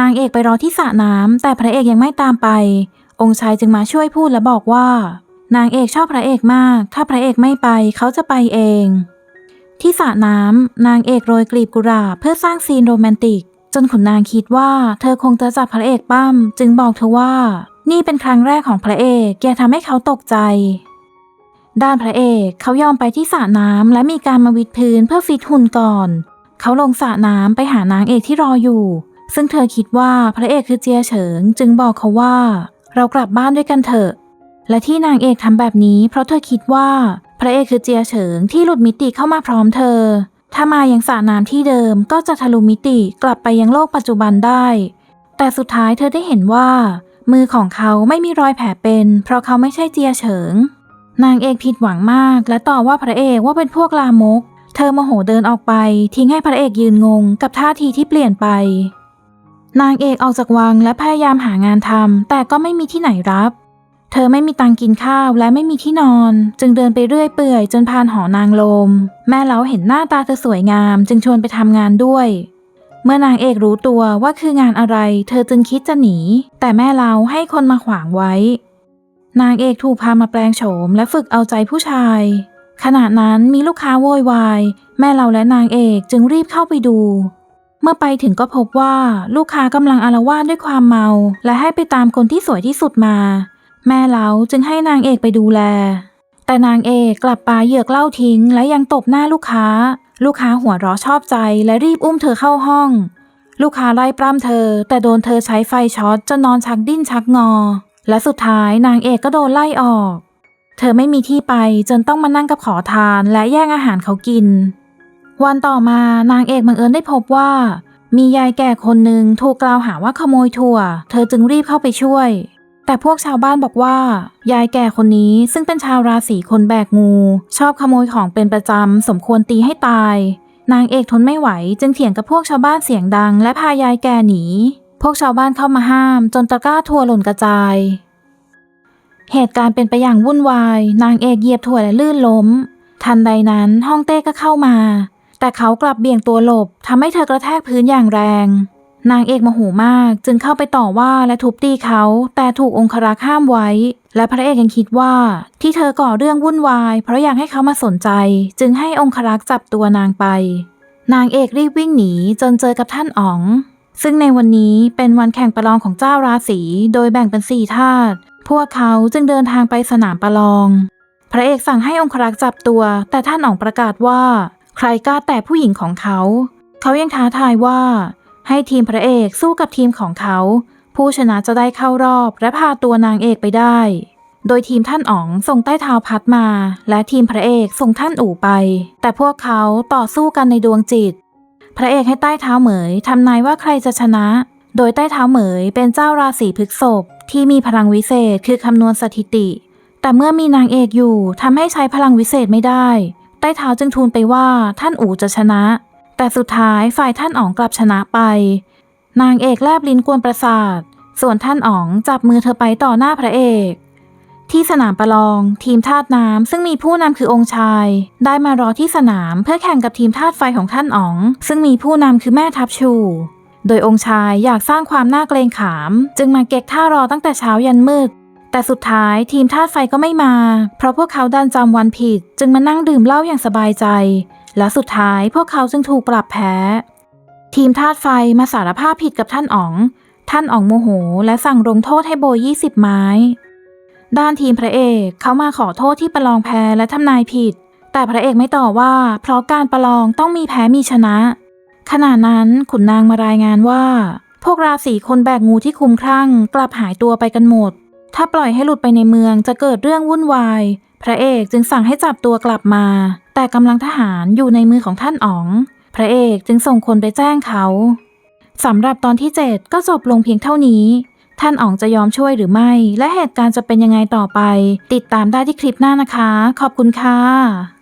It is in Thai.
นางเอกไปรอที่สระน้ำแต่พระเอกยังไม่ตามไป องค์ชายจึงมาช่วยพูดและบอกว่า นางเอกชอบพระเอกมาก ถ้าพระเอกไม่ไปเขาจะไปเอง ที่สระน้ำนางเอกโรยกลีบกุหลาบเพื่อสร้างซีนโรแมนติก จนขุนนางคิดว่า เธอคงจะจับพระเอกปั้ม จึงบอกเธอว่า นี่เป็นครั้งแรกของพระเอกอย่าทำให้เขาตกใจ ด้านพระเอกเขายอมไปที่สระน้ำและมีการมาวิดพื้นเพื่อฟิตหุ่นก่อน เขาลงสระน้ำไปหานางเอกที่รออยู่ ซึ่งเธอคิดว่าพระเอกคือเจียเฉิง จึงบอกเขาว่า เรากลับบ้านด้วยกันเถอะ และที่นางเอกทำแบบนี้ เพราะเธอคิดว่า พระเอกคือเจียเฉิงที่หลุดมิติเข้ามาพร้อมเธอ ถ้ามายังสระน้ำที่เดิมก็จะทะลุมิติกลับไปยังโลกปัจจุบันได้ แต่สุดท้ายเธอได้เห็นว่า มือของเขาไม่มีรอยแผลเป็น เพราะเขาไม่ใช่เจียเฉิง นางเอกผิดหวังมาก และต่อว่าพระเอกว่าเป็นพวกลามก เธอโมโหเดินออกไป ทิ้งให้พระเอกยืนงง กับท่าทีที่เปลี่ยนไป นางเอกออกจากวังและพยายามหางานทำแต่ก็ไม่มีที่ไหนรับ เธอไม่มีตังค์กินข้าวและไม่มีที่นอน จึงเดินไปเรื่อยเปื่อยจนผ่านหอนางลม แม่เล้าเห็นหน้าตาเธอสวยงาม จึงชวนไปทำงานด้วย เมื่อนางเอกรู้ตัวว่าคืองานอะไร เธอจึงคิดจะหนี แต่แม่เล้าให้คนมาขวางไว้ นางเอกถูกพามาแปลงโฉมและฝึกเอาใจผู้ชาย ขณะนั้นมีลูกค้าโวยวาย แม่เราและนางเอกจึงรีบเข้าไปดู เมื่อไปถึงก็พบว่าลูกค้ากำลังอาละวาดด้วยความเมา และให้ไปตามคนที่สวยที่สุดมา แม่เราจึงให้นางเอกไปดูแล แต่นางเอกกลับปาเหยือกเหล้าทิ้ง และยังตบหน้าลูกค้า ลูกค้าหัวเราะชอบใจและรีบอุ้มเธอเข้าห้อง ลูกค้าไล่ปล้ำเธอ แต่โดนเธอใช้ไฟช็อตจนนอนชักดิ้นชักงอ และสุดท้ายนางเอกก็โดนไล่ออก เธอไม่มีที่ไปจนต้องมานั่งกับขอทานและแย่งอาหารเขากิน วันต่อมานางเอกบังเอิญได้พบว่า มียายแก่คนหนึ่งถูกกล่าวหาว่าขโมยถั่ว เธอจึงรีบเข้าไปช่วย แต่พวกชาวบ้านบอกว่า ยายแก่คนนี้ซึ่งเป็นชาวราศีคนแบกงู ชอบขโมยของเป็นประจำสมควรตีให้ตาย นางเอกทนไม่ไหว จึงเถียงกับพวกชาวบ้านเสียงดัง และพายายแก่หนี พวกชาวบ้านเข้ามาห้าม จนตะกร้าถั่วหล่นกระจาย เหตุการณ์เป็นไปอย่างวุ่นวาย นางเอกเหยียบถั่วและลื่นล้ม ทันใดนั้นห้องเต้ก็เข้ามา แต่เขากลับเบี่ยงตัวหลบทำให้เธอกระแทกพื้นอย่างแรง นางเอกโมโหมากจึงเข้าไปต่อว่าและทุบตีเขา แต่ถูกองครักษ์ห้ามไว้ และพระเอกยังคิดว่า ที่เธอก่อเรื่องวุ่นวาย เพราะอยากให้เขามาสนใจ จึงให้องครักษ์จับตัวนางไป นางเอกรีบวิ่งหนีจนเจอกับท่านอ๋อง ซึ่งในวันนี้เป็นวันแข่งประลองของเจ้าราศีโดยแบ่งเป็นสี่ธาตุพวกเขาจึงเดินทางไปสนามประลอง พระเอกสั่งให้องครักษ์จับตัว แต่ท่านอ๋องประกาศว่า ใครกล้าแตะผู้หญิงของเขา เขายังท้าทายว่า ให้ทีมพระเอกสู้กับทีมของเขา ผู้ชนะจะได้เข้ารอบและพาตัวนางเอกไปได้ โดยทีมท่านอ๋องส่งใต้เท้าพัดมา และทีมพระเอกส่งท่านอู่ไป แต่พวกเขาต่อสู้กันในดวงจิต พระเอกให้ใต้เท้าเหมยทำนายว่าใครจะชนะ โดยใต้เท้าเหมยเป็นเจ้าราศีพฤษภที่มีพลังวิเศษคือคำนวณสถิติ แต่เมื่อมีนางเอกอยู่ทำให้ใช้พลังวิเศษไม่ได้ ใต้เท้าจึงทูลไปว่าท่านอู่จะชนะ แต่สุดท้ายฝ่ายท่านอ๋องกลับชนะไป นางเอกแลบลิ้นกวนประสาท ส่วนท่านอ๋องจับมือเธอไปต่อหน้าพระเอก ที่สนามประลอง ทีมธาตุน้ำซึ่งมีผู้นำคือองค์ชาย ได้มารอที่สนามเพื่อแข่งกับทีมธาตุไฟของท่านอ๋อง ซึ่งมีผู้นำคือแม่ทัพชู โดยองค์ชายอยากสร้างความน่าเกรงขาม จึงมาเก็กท่ารอตั้งแต่เช้ายันมืด แต่สุดท้ายทีมธาตุไฟก็ไม่มา เพราะพวกเขาดันจำวันผิด จึงมานั่งดื่มเหล้าอย่างสบายใจ และสุดท้ายพวกเขาจึงถูกปรับแพ้ ทีมธาตุไฟมาสารภาพผิดกับท่านอ๋อง ท่านอ๋องโมโห และสั่งลงโทษให้โบย20ไม้ ด้านทีมพระเอกเขามาขอโทษที่ประลองแพ้และทำนายผิด แต่พระเอกไม่ต่อว่า เพราะการประลองต้องมีแพ้มีชนะ ขณะนั้นขุนนางมารายงานว่า พวกราศีคนแบกงูที่คลุมคลั่งกลับหายตัวไปกันหมด ถ้าปล่อยให้หลุดไปในเมืองจะเกิดเรื่องวุ่นวาย พระเอกจึงสั่งให้จับตัวกลับมา แต่กำลังทหารอยู่ในมือของท่านอ๋อง พระเอกจึงส่งคนไปแจ้งเขาสำหรับตอนที่ 7 ก็จบลงเพียงเท่านี้ ท่านอ๋องจะยอมช่วยหรือไม่ และเหตุการณ์จะเป็นยังไงต่อไป ติดตามได้ที่คลิปหน้านะคะ ขอบคุณค่ะ